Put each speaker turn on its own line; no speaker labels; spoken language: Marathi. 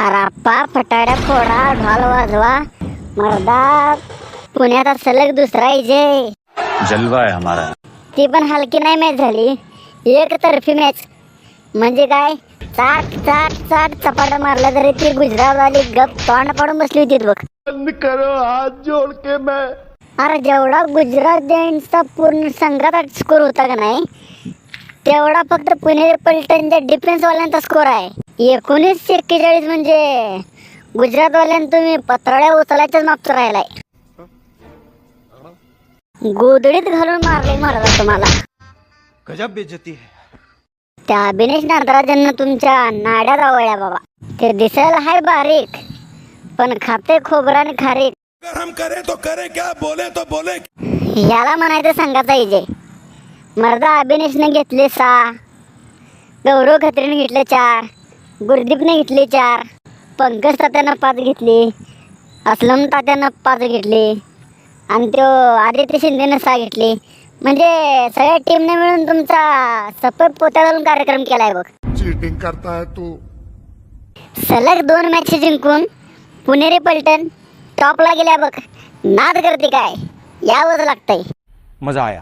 अराप्पा फटाड्या फोडा ढोल वाजवा मर्दा. पुण्यात सलग दुसरा विजय.
जलवा है हमारा.
ती पण हलकी नाही मॅच झाली. एक तर्फी मॅच म्हणजे काय? चाट चाट चाट चपाटा मारला तरी ती गुजरातवाली गप तोंड पाडून बसली होती बघ.
करो हाथ जोड़ के मैं.
अरे जेवढा गुजरात जैंट्सचा पूर्ण संघात स्कोर होता का नाही तेवढा फक्त पुणे पलटनच्या डिफेन्सवाल्यांचा स्कोर आहे. एकोणीस एक्केचाळीस म्हणजे गुजरातवाल्यां तुम्ही पत्राळ्या उचलायच्याच मागचं राहिलाय. गोदडीत घालून मारले महाराजा तुम्हाला.
गजब बेइज्जती है.
त्या अभिनेश नागराजांना तुमच्या नाड्या रावळ्या बाबा. ते दिसायला हाय बारीक पण खाते खोबरा आणि खारीक.
अगर हम करें तो करें क्या? बोले तो बोले
याला म्हणायचं संघाचा विजय मर्दा अभिनेशने घेतले सहा गौरव खत्रीने घेतले चार गुरदीपने घेतले चार. पंकज तात्यानं पाच घेतली. असलम तात्यानं पाच घेतली. आणि तो आदित्य शिंदेनं सहा घेतली. म्हणजे सगळ्या टीमने मिळून तुमचा सपक पोत्या घालून कार्यक्रम केलाय बघ.
चीटिंग करता है तू.
सलग दोन मॅच जिंकून पुणेरी पलटण टॉपला गेल्या बघ. नाद करते काय? यावंच लागतंय.
मजा आया.